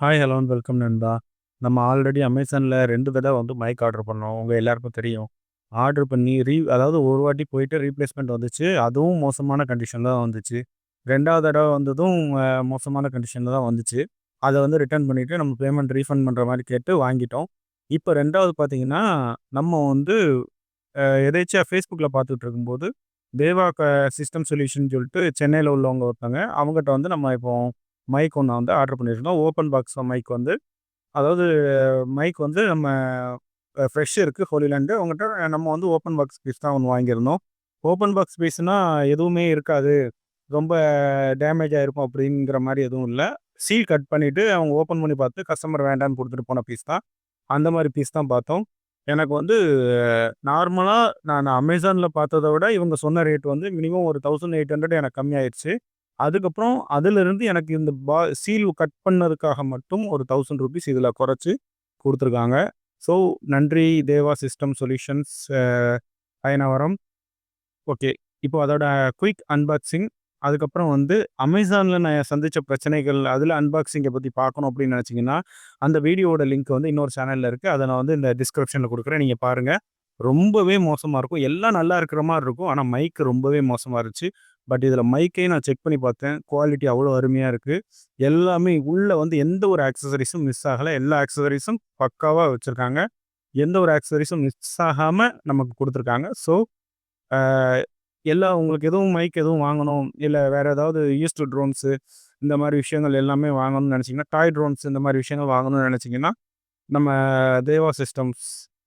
Hi, hello and welcome நண்பா. நம்ம already அமேசானில் ரெண்டு தடவை வந்து மைக் ஆர்டர் பண்ணோம். உங்கள் எல்லாருக்கும் தெரியும். ஆர்டர் பண்ணி ரீ அதாவது ஒரு வாட்டி போயிட்டு ரீப்ளேஸ்மெண்ட் வந்துச்சு. அதுவும் மோசமான கண்டிஷனில் தான் வந்துச்சு. ரெண்டாவது தடவை வந்ததும் மோசமான கண்டிஷனில் தான் வந்துச்சு. அதை வந்து ரிட்டர்ன் பண்ணிவிட்டு நம்ம பேமெண்ட் ரீஃபண்ட் பண்ணுற மாதிரி கேட்டு வாங்கிட்டோம். இப்போ ரெண்டாவது பார்த்தீங்கன்னா, நம்ம வந்து எதேச்சியாக ஃபேஸ்புக்கில் பார்த்துட்டு இருக்கும்போது, தேவா க சிஸ்டம் சொல்யூஷன் சொல்லிட்டு சென்னையில் உள்ளவங்க ஒருத்தங்க. அவங்ககிட்ட வந்து நம்ம இப்போ மைக் ஒன்று வந்து ஆர்டர் பண்ணியிருந்தோம். ஓப்பன் பாக்ஸ் மைக் வந்து அதாவது மைக் வந்து நம்ம ஃப்ரெஷ் இருக்குது ஹோலிலேண்டு உங்கள்கிட்ட நம்ம வந்து ஓப்பன் பாக்ஸ் பீஸ் தான் ஒன்று வாங்கியிருந்தோம். ஓப்பன் பாக்ஸ் பீஸ்னால் எதுவுமே இருக்காது. ரொம்ப டேமேஜ் ஆகிருக்கும் அப்படிங்கிற மாதிரி எதுவும் இல்லை சீல் கட் பண்ணிவிட்டு அவங்க ஓப்பன் பண்ணி பார்த்து கஸ்டமர் வேண்டான்னு கொடுத்துட்டு போன பீஸ் தான். அந்த மாதிரி பீஸ் தான் பார்த்தோம். எனக்கு வந்து நார்மலாக நான் அமேசானில் பார்த்தத விட இவங்க சொன்ன ரேட் வந்து மினிமம் ஒரு 1800 எனக்கு கம்மியாயிடுச்சு அதுக்கப்புறம் அதிலிருந்து எனக்கு இந்த பா சீல் கட் பண்ணதுக்காக மட்டும் ஒரு தௌசண்ட் ருபீஸ் இதில் குறைச்சி கொடுத்துருக்காங்க ஸோ நன்றி Deva system solutions Ayanavaram okay. இப்போ அதோட குயிக் அன்பாக்சிங். அதுக்கப்புறம் வந்து அமேசானில் நான் சந்தித்த பிரச்சனைகள், அதில் அன்பாக்சிங்கை பற்றி பார்க்கணும் அப்படின்னு நினச்சிங்கன்னா அந்த வீடியோவோட லிங்க் வந்து இன்னொரு சேனலில் இருக்குது அதை நான் வந்து இந்த டிஸ்கிரிப்ஷனில் கொடுக்குறேன் நீங்கள் பாருங்கள் ரொம்பவே மோசமாக இருக்கும். எல்லாம் நல்லா இருக்கிற மாதிரி இருக்கும். ஆனால் மைக் ரொம்பவே மோசமாக இருந்துச்சு. பட் இதில் மைக்கையும் நான் செக் பண்ணி பார்த்தேன். குவாலிட்டி அவ்வளோ அருமையாக இருக்குது எல்லாமே உள்ளே வந்து எந்த ஒரு ஆக்சசரிஸும் மிஸ் ஆகலை. எல்லா ஆக்சஸரீஸும் பக்காவாக வச்சுருக்காங்க. எந்த ஒரு ஆக்சசரிஸும் மிஸ் ஆகாமல் நமக்கு கொடுத்துருக்காங்க. ஸோ எல்லா உங்களுக்கு எதுவும் மைக் எதுவும் வாங்கணும், இல்லை வேறு ஏதாவது யூஸ்டு ட்ரோன்ஸு இந்த மாதிரி விஷயங்கள் எல்லாமே வாங்கணும்னு நினச்சிங்கன்னா டாய் ட்ரோன்ஸ் இந்த மாதிரி விஷயங்கள் வாங்கணும்னு நினைச்சீங்கன்னா, நம்ம Deva systems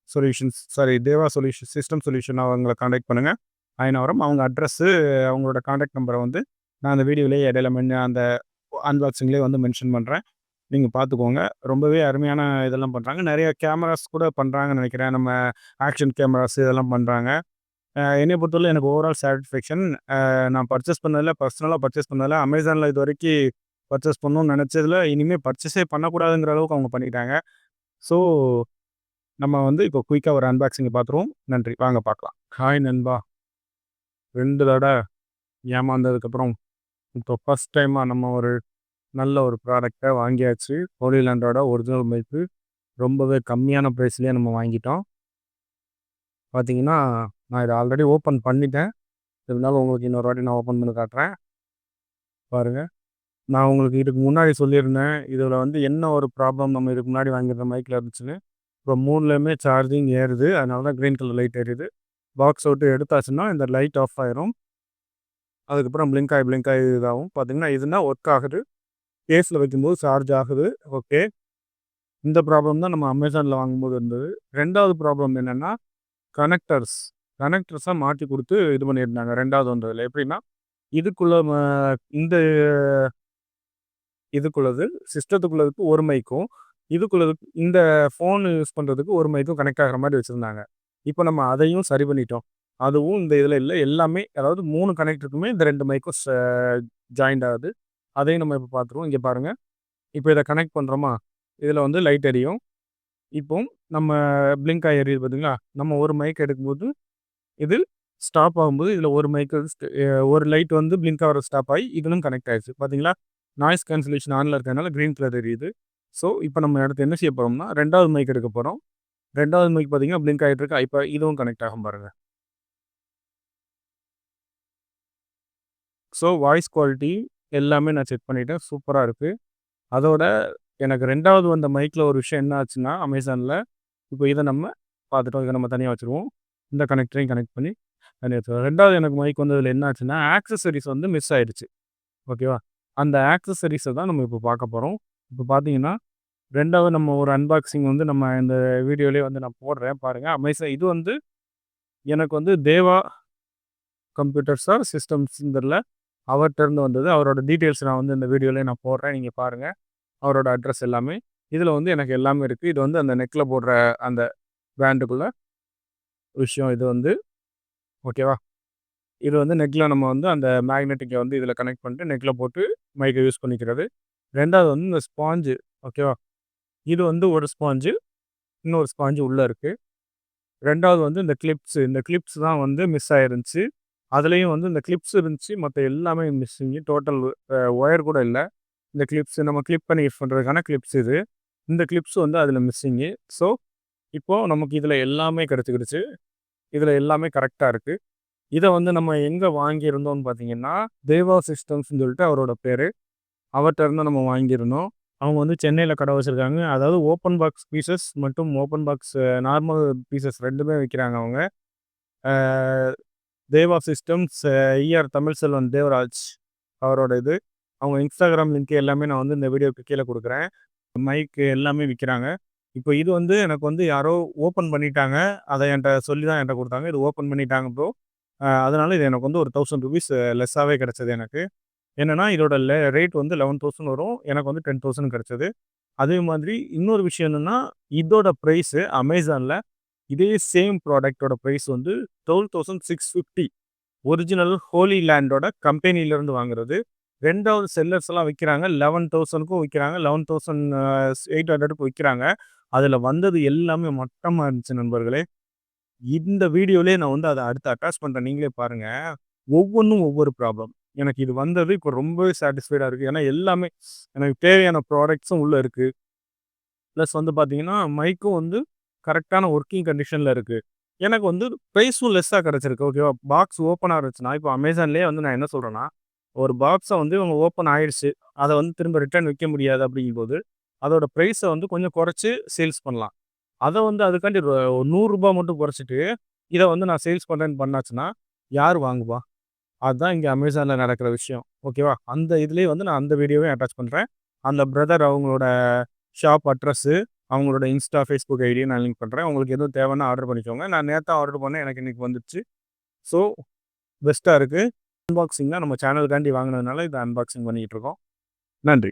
solutions sorry Deva solution system solution அவங்களை காண்டாக்ட் பண்ணுங்கள் அயனாவரம். அவங்க அட்ரஸ்ஸு அவங்களோட காண்டாக்ட் நம்பரை வந்து நான் அந்த வீடியோலேயே இடையில மென் அந்த அன்பாக்சிங்லேயே வந்து மென்ஷன் பண்ணுறேன் நீங்கள் பார்த்துக்கோங்க. ரொம்பவே அருமையான இதெல்லாம் பண்ணுறாங்க நிறைய கேமராஸ் கூட பண்ணுறாங்கன்னு நினைக்கிறேன். நம்ம ஆக்ஷன் கேமராஸ் இதெல்லாம் பண்ணுறாங்க என்னை பொறுத்தவரை எனக்கு ஓவரால் சாட்டிஸ்ஃபேக்ஷன். நான் பர்ச்சேஸ் பண்ணதில் பர்சனலாக பர்ச்சேஸ் பண்ணதில்ல அமேசானில் இது வரைக்கும் பர்ச்சேஸ் பண்ணணும்னு நினச்சதில் இனிமேல் பர்ச்சேஸே பண்ணக்கூடாதுங்கிற அளவுக்கு அவங்க பண்ணிட்டாங்க. ஸோ நம்ம வந்து இப்போ குயிக்காக ஒரு அன்பாக்சிங்கை பார்த்துருவோம். நன்றி. வாங்க பார்க்கலாம். ஹாய் நண்பா. ரெண்டு தடவை ஏமாந்ததுக்கப்புறம், இப்போ ஃபர்ஸ்ட் டைமாக நம்ம ஒரு நல்ல ஒரு ப்ராடக்டை வாங்கியாச்சு. ஹோலிலேண்டோட ஒரிஜினல் பைக்கு ரொம்பவே கம்மியான ப்ரைஸ்லேயே நம்ம வாங்கிட்டோம். பார்த்தீங்கன்னா, நான் இதை ஆல்ரெடி ஓப்பன் பண்ணிட்டேன். இருந்தாலும் உங்களுக்கு இன்னொரு வாட்டி நான் ஓப்பன் பண்ணி காட்டுறேன். பாருங்க. நான் உங்களுக்கு இதுக்கு முன்னாடி சொல்லியிருந்தேன். இதில் வந்து என்ன ஒரு ப்ராப்ளம் நம்ம இதுக்கு முன்னாடி வாங்கியிருந்த மைக்கில் இருந்துச்சுன்னு. இப்போ மூணுலேயுமே சார்ஜிங் ஏறுது. அதனால தான் க்ரீன் கலர் லைட் எரியுது. பாக்ஸ் விட்டு எடுத்தாச்சுன்னா, இந்த லைட் ஆஃப் ஆயிரும். அதுக்கப்புறம் பிளிங்க் ஆகி பிளிங்க் ஆகி இதாகும். பார்த்தீங்கன்னா, இதுனா ஒர்க் ஆகுது. கேஸில் வைக்கும்போது சார்ஜ் ஆகுது. ஓகே. இந்த ப்ராப்ளம் தான் நம்ம அமேசானில் வாங்கும்போது இருந்தது. ரெண்டாவது ப்ராப்ளம் என்னென்னா கனெக்டர்ஸ். கனெக்டர்ஸாக மாற்றி கொடுத்து இது பண்ணியிருந்தாங்க. ரெண்டாவது ஒன்றில் எப்படின்னா, இதுக்குள்ள ம இந்த இதுக்குள்ளது சிஸ்டத்துக்குள்ளதுக்கு ஒரு மைக்கும், இதுக்குள்ளதுக்கு இந்த ஃபோன் யூஸ் பண்ணுறதுக்கு ஒரு மைக்கும் கனெக்ட் ஆகிற மாதிரி வச்சுருந்தாங்க இப்போ நம்ம அதையும் சரி பண்ணிட்டோம். அதுவும் இந்த இதில் இல்லை எல்லாமே அதாவது மூணு கனெக்டருக்குமே இந்த ரெண்டு மைக்கும் ஜாயிண்ட் ஆகுது. அதையும் நம்ம இப்போ பார்த்துருவோம். இங்கே பாருங்கள் இப்போ இதை கனெக்ட் பண்ணுறோமா இதில் வந்து லைட் எரியும். இப்போ நம்ம பிளிங்க் ஆகி எரியுது பார்த்தீங்களா? நம்ம ஒரு மைக் எடுக்கும்போது, இது ஸ்டாப் ஆகும்போது இதில் ஒரு மைக்கு ஒரு லைட் வந்து பிளிங்க் ஆகிற ஸ்டாப் ஆகி இதிலும் கனெக்ட் ஆகிடுச்சு பார்த்தீங்களா? நாய்ஸ் கேன்சலேஷன் ஆனில் இருக்கிறதுனால க்ரீன் கலர் எரியுது. ஸோ இப்போ நம்ம இடத்த என்ன செய்ய போகிறோம்னா ரெண்டாவது மைக் எடுக்க போகிறோம் ரெண்டாவது மைக் பார்த்தீங்கன்னா, பிளிங்க் ஆகிட்டு இருக்கு. இதுவும் கனெக்ட் ஆகும் பாருங்கள் ஸோ வாய்ஸ் குவாலிட்டி எல்லாமே நான் செக் பண்ணிட்டேன். சூப்பராக இருக்குது அதோட எனக்கு ரெண்டாவது வந்த மைக்கில் ஒரு விஷயம் என்ன ஆச்சுன்னா, அமேசானில் இப்போ இதை நம்ம பார்த்துட்டோம். இதை நம்ம தனியாக வச்சுருவோம். இந்த கனெக்டரையும் கனெக்ட் பண்ணி தனியாக வச்சுருவோம். ரெண்டாவது எனக்கு மைக் வந்ததில் என்ன ஆச்சுன்னா, ஆக்சசரிஸ் வந்து மிஸ் ஆகிடுச்சு ஓகேவா? அந்த ஆக்சசரிஸை தான் நம்ம இப்போ பார்க்க போகிறோம் இப்போ பார்த்தீங்கன்னா, ரெண்டாவது நம்ம ஒரு அன்பாக்சிங் வந்து நம்ம இந்த வீடியோலேயே வந்து நான் போடுறேன் பாருங்கள் அமேசான் இது வந்து எனக்கு வந்து தேவா கம்ப்யூட்டர்ஸா சிஸ்டம்ஸ்ன்னு தெரியல. அவர்ட்ட இருந்து வந்தது. அவரோட டீட்டெயில்ஸ் நான் வந்து இந்த வீடியோலேயே நான் போடுறேன். நீங்கள் பாருங்கள் அவரோட அட்ரஸ் எல்லாமே. இதில் வந்து எனக்கு எல்லாமே இருக்குது இது வந்து அந்த நெக்கில் போடுற அந்த பேண்டுக்குள்ள விஷயம் இது வந்து. ஓகேவா? இது வந்து நெக்கில் நம்ம வந்து அந்த மேக்னெட்டிக்கை வந்து இதில் கனெக்ட் பண்ணிட்டு நெக்கில் போட்டு மைக்கை யூஸ் பண்ணிக்கிறது. ரெண்டாவது வந்து இந்த ஸ்பாஞ்சு ஓகேவா? இது வந்து ஒரு ஸ்பாஞ்சு. இன்னொரு ஸ்பாஞ்சு உள்ளே இருக்குது ரெண்டாவது வந்து இந்த கிளிப்ஸு இந்த கிளிப்ஸ் தான் வந்து மிஸ் ஆயிருந்துச்சு. அதுலேயும் வந்து இந்த கிளிப்ஸ் இருந்துச்சு. மற்ற எல்லாமே மிஸ்ஸிங். டோட்டல் ஒயர் கூட இல்லை இந்த கிளிப்ஸ் நம்ம கிளிப் பண்ணி யூஸ் பண்ணுறதுக்கான கிளிப்ஸ் இது இந்த கிளிப்ஸ் வந்து அதில் மிஸ்ஸிங்கு ஸோ இப்போது நமக்கு இதில் எல்லாமே கிடச்சிக்கிடுச்சு இதில் எல்லாமே கரெக்டாக இருக்குது இதை வந்து நம்ம எங்கே வாங்கியிருந்தோம்னு பார்த்தீங்கன்னா தேவா சிஸ்டம்ஸ்னு சொல்லிட்டு அவரோட பேர் அவர்கிட்ட இருந்து நம்ம வாங்கியிருந்தோம் அவங்க வந்து சென்னையில் கடை வச்சுருக்காங்க. அதாவது ஓப்பன் பாக்ஸ் பீசஸ் மற்றும் ஓப்பன் பாக்ஸ் நார்மல் பீசஸ் ரெண்டுமே விற்கிறாங்க அவங்க. தேவா சிஸ்டம்ஸ் ஐஆர் தமிழ் செல்வன் தேவராஜ் அவரோட இது. அவங்க இன்ஸ்டாகிராம் லிங்க் எல்லாமே நான் வந்து இந்த வீடியோக்கு கீழே கொடுக்குறேன். மைக்கு எல்லாமே விற்கிறாங்க இப்போ இது வந்து எனக்கு வந்து யாரோ ஓப்பன் பண்ணிட்டாங்க. அதை என்கிட்ட சொல்லி தான் என்கிட்ட கொடுத்தாங்க. இது ஓப்பன் பண்ணிட்டாங்க ப்ரோ அதனால் இது எனக்கு வந்து ஒரு தௌசண்ட் ருபீஸ் லெஸ்ஸாகவே கிடச்சது எனக்கு. என்னென்னா இதோட லெ ரேட் வந்து லெவன் தௌசண்ட் வரும். எனக்கு வந்து டென் தௌசண்ட் கிடச்சிது. அதே மாதிரி இன்னொரு விஷயம் என்னென்னா இதோட ப்ரைஸு அமேசானில் இதே சேம் ப்ராடக்டோட ப்ரைஸ் வந்து twelve thousand six fifty original holy லேண்டோட கம்பெனிலேருந்து வாங்குறது. ரெண்டாவது செல்லர்ஸ் எல்லாம் விற்கிறாங்க லெவன் தௌசண்ட்க்கும் விற்கிறாங்க லெவன் தௌசண்ட் எயிட் ஹண்ட்ரடுக்கும் விற்கிறாங்க அதில் வந்தது எல்லாமே மட்டமாக இருந்துச்சு நண்பர்களே. இந்த வீடியோலேயே நான் வந்து அதை அடுத்து அட்டாச் பண்ணுறேன் நீங்களே பாருங்கள் ஒவ்வொன்றும் ஒவ்வொரு ப்ராப்ளம் எனக்கு இது வந்தது இப்போ ரொம்பவே சாட்டிஸ்ஃபைடாக இருக்குது ஏன்னா எல்லாமே எனக்கு தேவையான ப்ராடக்ட்ஸும் உள்ளே இருக்குது ப்ளஸ் வந்து பார்த்தீங்கன்னா மைக்கும் வந்து கரெக்டான ஒர்க்கிங் கண்டிஷனில் இருக்குது எனக்கு வந்து ப்ரைஸும் லெஸ்ஸாக கிடச்சிருக்கு ஓகேவா பாக்ஸ் ஓப்பன் ஆகிடுச்சுன்னா இப்போ அமேசான்லேயே வந்து நான் என்ன சொல்கிறேன்னா ஒரு பாக்ஸை வந்து இவங்க ஓப்பன் ஆயிடுச்சு. அதை வந்து திரும்ப ரிட்டர்ன் விற்க முடியாது அப்படிங்கும்போது அதோட ப்ரைஸை வந்து கொஞ்சம் குறைச்சி சேல்ஸ் பண்ணலாம். அதை வந்து அதுக்காண்டி நூறுரூபா மட்டும் குறைச்சிட்டு இதை வந்து நான் சேல்ஸ் பண்ணுறேன்னு பண்ணாச்சுன்னா யார் வாங்குவா? அதுதான் இங்கே அமேசானில் நடக்கிற விஷயம். ஓகேவா? அந்த இதுலேயே வந்து நான் அந்த வீடியோவே அட்டாச் பண்ணுறேன் அந்த பிரதர் அவங்களோட ஷாப் அட்ரஸ்ஸு அவங்களோட இன்ஸ்டா ஃபேஸ்புக் ஐடியை நான் லிங்க் பண்ணுறேன் உங்களுக்கு எதுவும் தேவைன்னா ஆர்டர் பண்ணிக்கோங்க. நான் நேற்று ஆர்டர் பண்ணேன். எனக்கு இன்றைக்கி வந்துடுச்சு ஸோ பெஸ்ட்டாக இருக்குது அன்பாக்சிங் தான் நம்ம சேனலுக்காண்டி வாங்கினதுனால இதை அன்பாக்சிங் பண்ணிகிட்டு இருக்கோம். நன்றி.